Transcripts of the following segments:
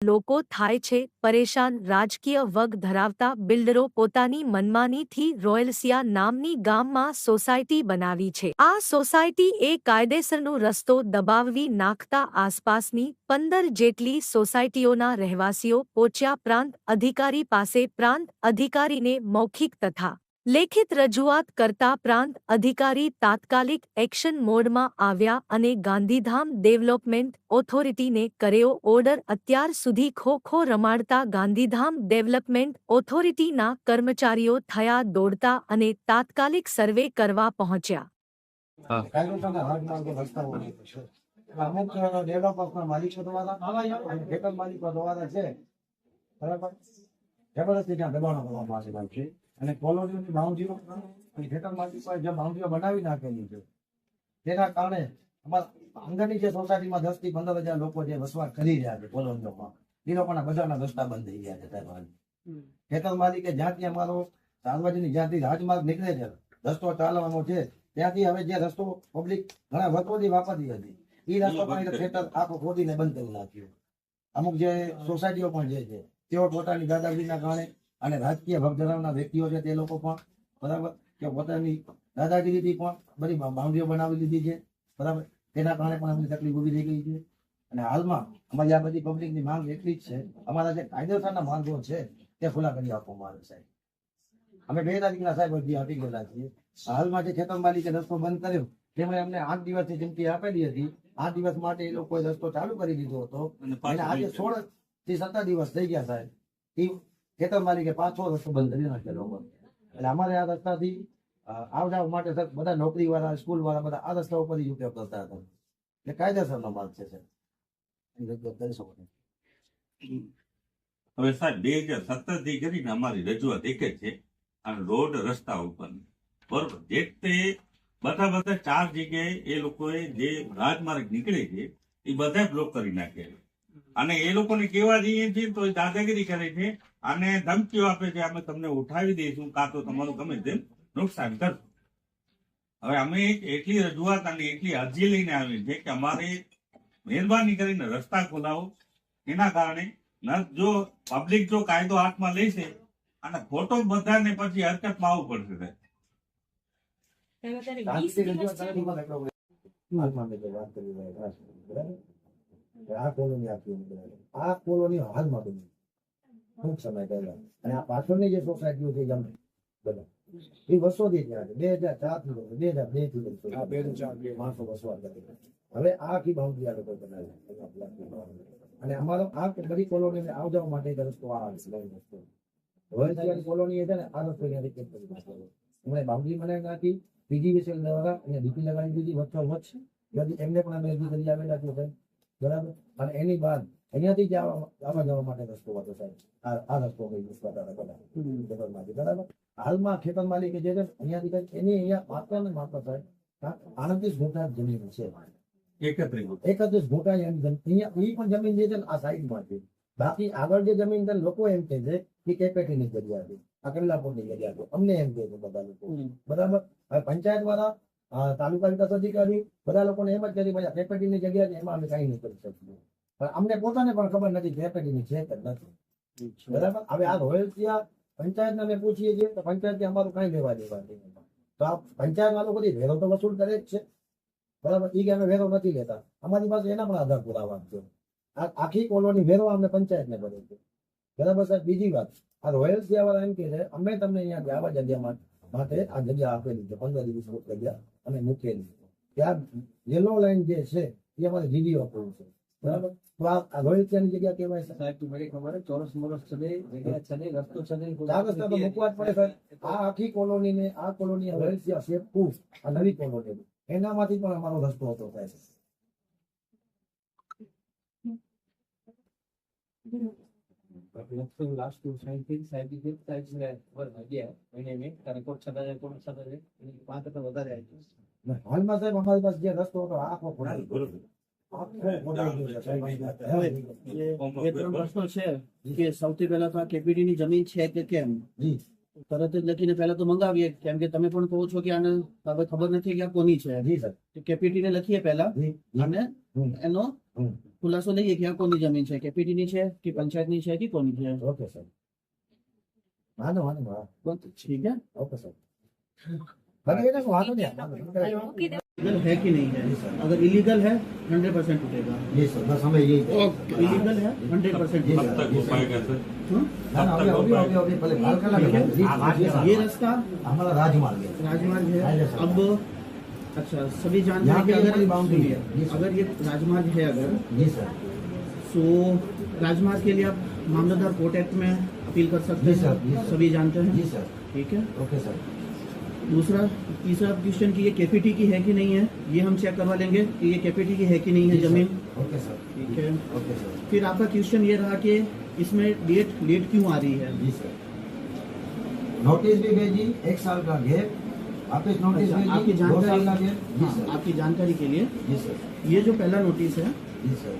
લોકો થાય છે, પરેશાન રાજકીય વગ ધરાવતા બિલ્ડરો પોતાની મનમાનીથી રોયલસિયા નામની ગામમાં સોસાયટી બનાવી છે. આ સોસાયટી એ કાયદેસરનો રસ્તો દબાવવી નાખતા આસપાસની પંદર જેટલી સોસાયટીઓના રહેવાસીઓ પોચ્યા પ્રાંત અધિકારી પાસે પ્રાંત અધિકારીને મૌખિક તથા લેખિત રજૂઆત કરતા પ્રાંત અધિકારી તાત્કાલિક એક્શન મોડમાં આવ્યા અને ગાંધીધામ ડેવલપમેન્ટ ઓથોરિટીને કર્યો ઓર્ડર. અત્યાર સુધી ખો ખો રમાડતા ગાંધીધામ ડેવલપમેન્ટ ઓથોરિટીના કર્મચારીઓ થયા દોડતા અને તાત્કાલિક સર્વે કરવા પહોંચ્યા. કાયદેસરના હાથમાર્ગે રસ્તાઓ છે. અમુક ડેવલપર્સના માલિકો દ્વારા અને ખેતર માલિકો છે. બરાબર? જબરદસ્તી ત્યાં દબાણો કરવામાં આવેલા છે. અને કોલોનીની બાઉન્ડ્રીઓ અને ખેતર પર જે બાઉન્ડ્રીઓ બનાવી નાખેલી છે તેના કારણે અમારા અંદરની જે સોસાયટીમાં દસથી પંદર હજાર લોકો જે વસવાટ કરી રહ્યા છે કોલોનીઓમાં એ લોકોના બધાના રસ્તા બંધ થઈ ગયા છે સાહેબ. ખેતર માલિકે જ્યાંથી અમારો સાર્વજનિક જ્યાંથી રાજમાર્ગ નીકળે છે રસ્તો ચાલવાનો છે ત્યાંથી હવે જે રસ્તો પબ્લિક ઘણા વર્ષોથી વાપરતી હતી એ રસ્તો પણ ખેતર આખો ખોદીને બંધ કરી નાખ્યો અમુક જે સોસાયટીઓ પણ જે છે તેઓ પોતાની દાદાગીરીના કારણે અને રાજકીય ભગ ધરાવના વ્યક્તિઓ છે તે લોકો પણ બરાબર? કે પોતાની દાદાગીરીથી પણ બધી બાઉન્ડ્રીઓ બનાવી લીધી છે બરાબર? તેના કારણે પણ અમને તકલીફ ઊભી થઈ ગઈ છે. અને હાલમાં અમારી આ બધી પબ્લિકની માંગ એટલી જ છે અમારા જે કાયદેસરના માર્ગો છે તે ખુલ્લા કરી આપવામાં આવે સાહેબ. અમે બે તારીખના સાહેબ અરજી આપી ગયેલા છીએ. હાલમાં જે ખેતર માલિકે રસ્તો બંધ કર્યો તેમણે અમને આઠ દિવસની ચીમકી આપેલી હતી. આઠ દિવસ માટે એ લોકોએ રસ્તો ચાલુ કરી દીધો હતો. અને આજે સોળથી સત્તર દિવસ થઈ ગયા સાહેબ. એ ખેતર માલિકે પાછો રસ્તો બંધ કરી હતો. એટલે અમારે આ રસ્તાથી આવ જાવ માટે બધા નોકરી વાળા સ્કૂલ વાળા બધા આ રસ્તા ઉપર ઉપયોગ કરતા હતા. એટલે કાયદેસરનો માર્ગ છે છો. હવે સાહેબ, બે હજાર સત્તરથી કરીને અમારી રજૂઆત એક જ છે અને રોડ રસ્તા ઉપર. બરોબર? જે તે બધા બધા ચાર જગ્યાએ એ લોકોએ જે રાજમાર્ગ નીકળે છે, એ બધા બ્લોક કરી નાખે અને એ લોકોને કેવા જઈએ છીએ તો દાદાગીરી કરે છે અને ધમકીઓ આપે છે અમે તમને ઉઠાવી દઈશું કાં તો તમારું ગમે તેમ નુકસાન કરશું. હવે અમે એટલી રજૂઆત અને એટલી અરજી લઈને આવી છે કે અમારે મહેરબાની કરીને રસ્તા ખોલાવો. એના કારણે જો પબ્લિક જો કાયદો હાથમાં લેશે અને ખોટો બધાને પછી હરકતમાં આવવું પડશે આ કોલોની આપી આ કોલોની હાલમાં બની. ટૂંક સમય પહેલા. અને પાછળની જે સોસાયટીઓ બધા એ બે હજાર ચારથી બે અમારો આ બધી કોલોની આવ જવા માટે રસ્તો આ લાઈન રસ્તો કોલોની છે ને, આ રસ્તો નાખ્યો એમણે બાઉન્ડ્રી બનાવી નાખી. બીજી વિશે દ્વારા અને ડીપી લગાવી દીધી. વચ્ચો વચ્ચ ત્યાંથી એમને પણ અમે કરી આવેલા છે બરાબર? અને એની બાદ અહીંયાથી જ આવવા જવા માટે રસ્તો હતો સાહેબ. આ રસ્તો કઈ રસ્તા હતા બધા ખેતરમાંથી બરાબર? હાલમાં ખેતર માલિકે જે છે અહીંયાથી કઈ એની અહીંયા માત્ર ને માત્ર સાહેબ આડત્રીસ ગુંઠા જમીન છે એકત્રીસ એની જમીન અહીંયા એ પણ જમીન જે છે આ સાઈડમાં છે. બાકી આગળ જે જમીન છે લોકો એમ કહે છે કે કેપેટીની જગ્યા છે. આ કલ્લાપુરની જગ્યા છે. અમને એમ કહે છે બધા લોકો. બરાબર? હવે પંચાયત વાળા તાલુકા વિકાસ અધિકારી બધા લોકોને એમ જ કરી કેપેટીની જગ્યા છે એમાં અમે કઈ નહીં કરી શકીએ. પણ અમને પોતાને પણ ખબર નથી કેપેટીની છે કે નથી. બરાબર? હવે આ રોયલ ત્યાં પંચાયતને અમે પૂછીએ છીએ તો પંચાયત અમારું કઈ લેવા દેવા નહીં. તો આ પંચાયત વાળો બધી વેરો તો વસૂલ કરે જ છે. બરાબર? એ કે અમે વેરો નથી લેતા. અમારી પાસે એના પણ આધાર પુરાવા છે. આ આખી કોલોની વેરો અમને પંચાયતને ભરે છે. બરાબર સાહેબ? બીજી વાત. આ રોયલ વાળા એમ કે છે અમે તમને અહીંયા આવા જગ્યામાં માટે આ જગ્યા આપેલી છે પંદર દિવસ જગ્યા અમે મૂકેલી ત્યાં યલો લાઈન જે છે એ અમારે જીડીઓ આપવું છે. બરાબર? તો આ આ રોયલની જગ્યા કેવાય છે. સાહેબ મને ખબર ચોરસ મોરસ છે જગ્યા છે ને રસ્તો છે ને ચાર રસ્તા તો મૂકવા જ પડે સાહેબ. આ આખી કોલોની ને આ કોલોની રોયલ શેપ ટુ આ નવી કોલોની એનામાંથી પણ અમારો રસ્તો હતો લાસ્ટ ટુ સાહેબથી સાહેબ ને ગયા એને મેં તારે કોટ છતાં જાય કોટ છતાં જાય પાંચ કરતા વધારે આવી હાલમાં સાહેબ અમારી પાસે જે રસ્તો હતો આખો ખોટાઈ પ્રશ્નો છે કે સૌથી પહેલા તો આ કેપીટી ની જમીન છે કે કેમ તરત જ લખીને પહેલા તો મંગાવીએ કેમ કે તમે પણ કહો છો કે આને હવે ખબર નથી કે આ કોની છે કેપીટી ને લખીએ પહેલા અને એનો ખુલાસો લઈએ કે આ કોની જમીન છે કેપીટી ની છે કે પંચાયતની છે કે કોની છે ઓકે સર વાંધો વાંધો ઠીક છે. ઓકે સર એને વાંધો નહીં इलीगल है कि नहीं है? अगर इलीगल है हंड्रेड परसेंट उठेगा। जी सर बस हमें यही इलीगल है हंड्रेड हाँ? परसेंट हाँ, हाँ, ये रास्ता? हमारा राजमार्ग है। राजमार्ग है। अब अच्छा सभी जानते हैं कि अगर अगर ये राजमार्ग है अगर जी सर। सो राजमार्ग के लिए आप मामलदार कोर्ट एक्ट में अपील कर सकते हैं? सभी जानते हैं? जी सर। ठीक है। Okay sir. दूसरा तीसरा क्वेश्चन की ये केपीटी की है कि नहीं है ये हम चेक करवा लेंगे कि ये केपीटी की है कि नहीं है ज़मीन। Okay sir. ठीक है। Okay sir. फिर आपका क्वेश्चन ये रहा कि इसमें डेट लेट क्यों आ रही है? जी सर। नोटिस भी भेजी एक साल का गैप अच्छा, आपकी जानकारी हाँ, आपकी जानकारी के लिए। जी सर। ये जो पहला नोटिस है जी सर।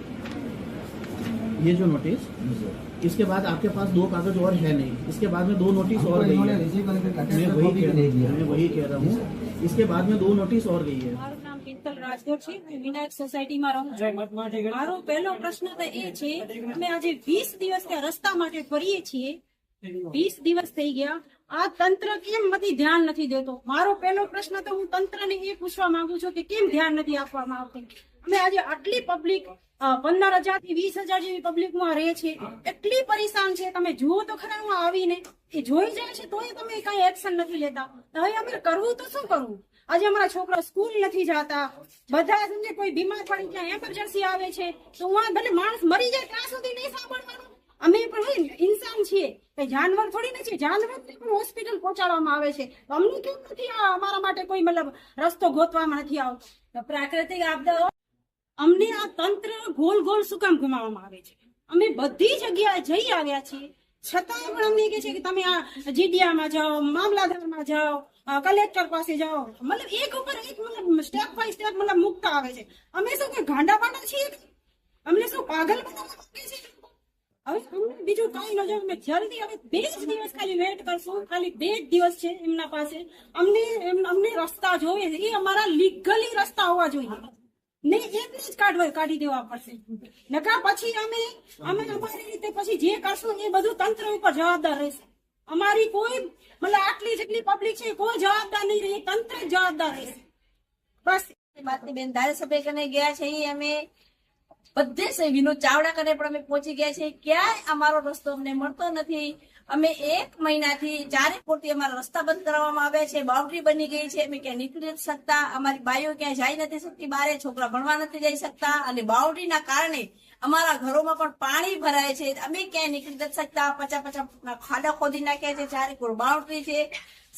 ये जो नोटिस जी सर इसके बाद आपके पास दो कागज और है नहीं इसके बाद में दो नोटिस हमको और गई इन्होंने है रिसीव करके मैं अटेस्टेड वही कॉपी कह भी दे दिया मैं वही कह रहा जी, हूँ इसके बाद में दो नोटिस और गई है મારું નામ પિંતલ રાજગોર છે હું વિનાયક સોસાયટીમાં રહું છું મારો પહેલો પ્રશ્ન તો એ છે અમે આજે વીસ દિવસ ત્યાં રસ્તા માટે ફરીએ છીએ વીસ દિવસ થઈ ગયા આ તંત્ર કેમ બધી ધ્યાન નથી દેતો મારો પહેલો પ્રશ્ન તો હું તંત્રને એ પૂછવા માંગુ છું કે કેમ ધ્યાન નથી આપવામાં આવતું અમે આજે આટલી પબ્લિક પંદર હજારથી વીસ હજાર જેવી પબ્લિકમાં રહે છે એટલી પરેશાન છે. તમે જુઓ તો ખરા હું આવીને એ જોઈ જાય છે તોય તમે કઈ એક્શન નથી લેતા. હવે અમે કરવું તો શું કરવું? આજે અમારા છોકરા સ્કૂલ નથી જતા. બધા સમજે કોઈ બીમાર પડી જાય એમરજન્સી આવે છે. તો હું ભલે માણસ મરી જાય ત્યાં સુધી નહીં સાંભળવાનું. અમે પણ ઇન્સાન છીએ. કઈ જાનવર થોડી નથી જાનવર પણ હોસ્પિટલ પહોંચાડવામાં આવે છે. અમને કેમ નથી અમારા માટે કોઈ મતલબ રસ્તો ગોતવામાં નથી આવતો? પ્રાકૃતિક આપદાઓ અમને આ તંત્ર ગોલ ગોલ શું કામ ઘુમાવવામાં આવે છે? અમે બધી જગ્યાએ જઈ આવ્યા છીએ. છતાંય પણ અમને કહે છે કે તમે આ જીડીયામાં જાઓ મામલાદારમાં જાઓ કલેક્ટર પાસે જાઓ. મતલબ એક ઉપર એક મતલબ સ્ટેપ બાય સ્ટેપ મતલબ મુકતા આવે છે. અમે શું કે ગાંડા પાડા છીએ અમને શું પાગલ બનાવવા માંગે છે? હવે અમને બીજું કઈ ન અમે જલ્દી હવે બે જ દિવસ ખાલી વેટ કરશું. ખાલી બે જ દિવસ છે એમના પાસે. અમને અમને રસ્તા જોઈએ એ અમારા લીગલી રસ્તા હોવા જોઈએ. ને એમને જ કાઢવા કાઢી દેવા પડશે. નકા પછી અમે અમે અમારી રીતે પછી જે કરશું એ બધું તંત્ર ઉપર જવાબદાર રહેશે. અમારી કોઈ મતલબ આટલી જેટલી પબ્લિક છે કોઈ જવાબદાર નહીં રહે તંત્ર જવાબદાર રહેશે. બસ. વાતની બેન ધારાસભ્ય કને ગયા છે ઈ અમે બધે છે વિનોદ ચાવડા કને પણ અમે પહોંચી ગયા છે. ક્યાંય અમારો રસ્તો અમને મળતો નથી. અમે એક મહિનાથી ચારે કોટી અમારા રસ્તા બંધ કરવામાં આવ્યા છે બાઉન્ડ્રી બની ગઈ છે અમે ક્યાંય નીકળી નથી શકતા અમારી બાઈઓ ક્યાંય જઈ નથી શકતી બારે છોકરા ભણવા નથી જઈ શકતા અને બાઉન્ડ્રીના કારણે અમારા ઘરોમાં પણ પાણી ભરાય છે. અમે ક્યાંય નીકળી નથી શકતા. પચા પચા ખાડા ખોદી નાખ્યા છે ચારે કોર બાઉન્ડ્રી છે.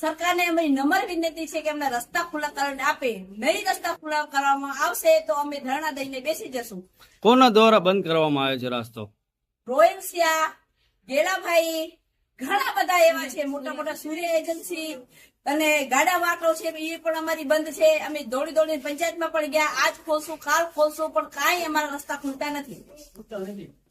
સરકારને અમારી નમ્ર વિનંતી છે કે અમને રસ્તા ખુલ્લા કરીને આપે. નહીં રસ્તા ખુલ્લા કરવામાં આવશે તો અમે ધરણા દઈને બેસી જશું. કોના દ્વારા બંધ કરવામાં આવે છે રસ્તો? રોયન્સિયા ગેલાભાઈ ઘણા બધા એવા છે, મોટા મોટા સૂર્ય એજન્સી અને ગાડા વાટો છે એ પણ અમારી બંધ છે. અમે દોડી દોડીને પંચાયતમાં પણ ગયા. આજ ખોલશું, કાલ ખોલશું, પણ કાંઈ અમારા રસ્તા ખુલતા નથી.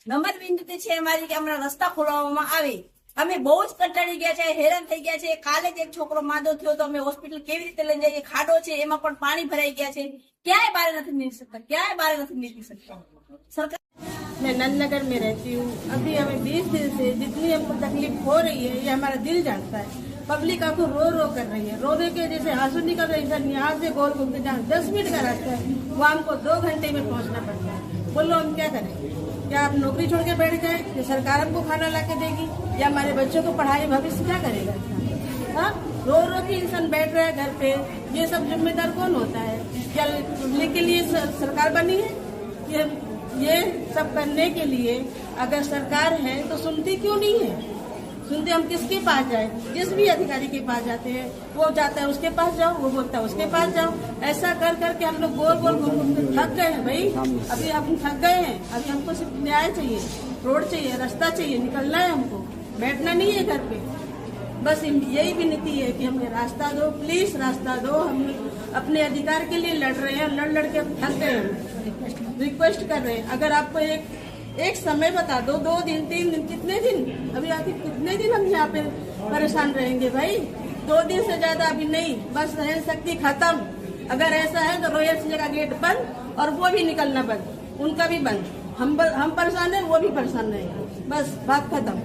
નંબર વિનંતી છે અમારી કે અમારા રસ્તા ખોલવામાં આવે. અમે બહુ જ કંટાળી ગયા છે, હેરાન થઈ ગયા છે. કાલે જ એક છોકરો માદો થયો તો અમે હોસ્પિટલ કેવી રીતે લઈને જઈએ? ખાડો છે, એમાં પણ પાણી ભરાઈ ગયા છે. ક્યાંય બહાર નથી નીકળી શકતા, ક્યાંય બહાર નથી નીકળી શકતા. સરકાર मैं नंदनगर में रहती हूँ। अभी हमें बीस दिन से जितनी हमको तकलीफ़ हो रही है, ये हमारा दिल जानता है। पब्लिक आपको रो रो कर रही है। रोने के जैसे आँसू निकल रहे है यहाँ से गोल घूम के जहाँ दस मिनट का रास्ता है, वो हमको दो घंटे में पहुँचना पड़ता है। बोलो, हम क्या करें? क्या आप नौकरी छोड़ के बैठ जाए? कि सरकार हमको खाना ला के देगी? या हमारे बच्चों को पढ़ाई भविष्य क्या करेगा? हाँ? रो रो के इंसान बैठ रहा है घर पे। ये सब जिम्मेदार कौन होता है? क्या पब्लिक के लिए सरकार बनी है? ये ये सब करने के लिए अगर सरकार है तो सुनती क्यों नहीं है? सुनते हम किसके पास जाए? जिस भी अधिकारी के पास जाते हैं, वो जाता है उसके पास जाओ, वो बोलता है उसके पास जाओ। ऐसा कर करके हम लोग गोल गोल घूम घूम थक गए हैं भाई। अभी हम थक गए हैं। अभी हमको सिर्फ़ न्याय चाहिए, रोड चाहिए, रास्ता चाहिए, निकलना है हमको। बैठना नहीं है घर पे। बस यही विनती है कि हमें रास्ता दो प्लीज़ रास्ता दो। हम अपने अधिकार के लिए लड़ रहे हैं, लड़ लड़ के थक गए हैं। रिक्वेस्ट कर रहे हैं। अगर आपको एक एक समय बता दो दो दिन, तीन दिन, कितने दिन? अभी आखिर कितने दिन हम यहाँ पे परेशान रहेंगे भाई? दो दिन से ज़्यादा अभी नहीं। बस रहन शक्ति खत्म। अगर ऐसा है तो रोयल सिंह का गेट बंद और वो भी निकलना बंद। उनका भी बंद। हम हम परेशान है, वो भी परेशान रहेगा। बस बात खत्म।